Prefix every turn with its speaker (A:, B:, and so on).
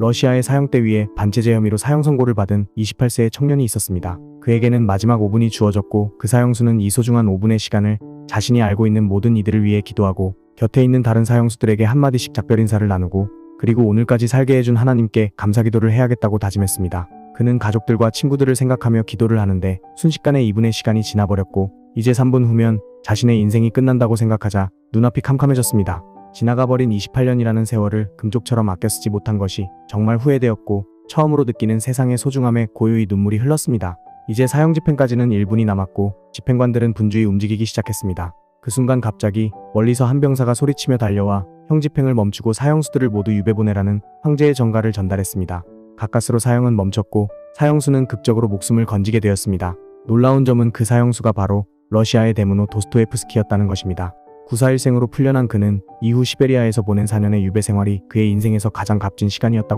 A: 러시아의 사형대 위에 반체제 혐의로 사형 선고를 받은 28세의 청년이 있었습니다. 그에게는 마지막 5분이 주어졌고 그 사형수는 이 소중한 5분의 시간을 자신이 알고 있는 모든 이들을 위해 기도하고 곁에 있는 다른 사형수들에게 한마디씩 작별 인사를 나누고 그리고 오늘까지 살게 해준 하나님께 감사 기도를 해야겠다고 다짐했습니다. 그는 가족들과 친구들을 생각하며 기도를 하는데 순식간에 2분의 시간이 지나버렸고 이제 3분 후면 자신의 인생이 끝난다고 생각하자 눈앞이 캄캄해졌습니다. 지나가버린 28년이라는 세월을 금쪽처럼 아껴 쓰지 못한 것이 정말 후회되었고 처음으로 느끼는 세상의 소중함에 고요히 눈물이 흘렀습니다. 이제 사형 집행까지는 1분이 남았고 집행관들은 분주히 움직이기 시작했습니다. 그 순간 갑자기 멀리서 한 병사가 소리치며 달려와 형 집행을 멈추고 사형수들을 모두 유배 보내라는 황제의 전가를 전달했습니다. 가까스로 사형은 멈췄고 사형수는 극적으로 목숨을 건지게 되었습니다. 놀라운 점은 그 사형수가 바로 러시아의 대문호 도스토에프스키였다는 것입니다. 구사일생으로 풀려난 그는 이후 시베리아에서 보낸 4년의 유배 생활이 그의 인생에서 가장 값진 시간이었다고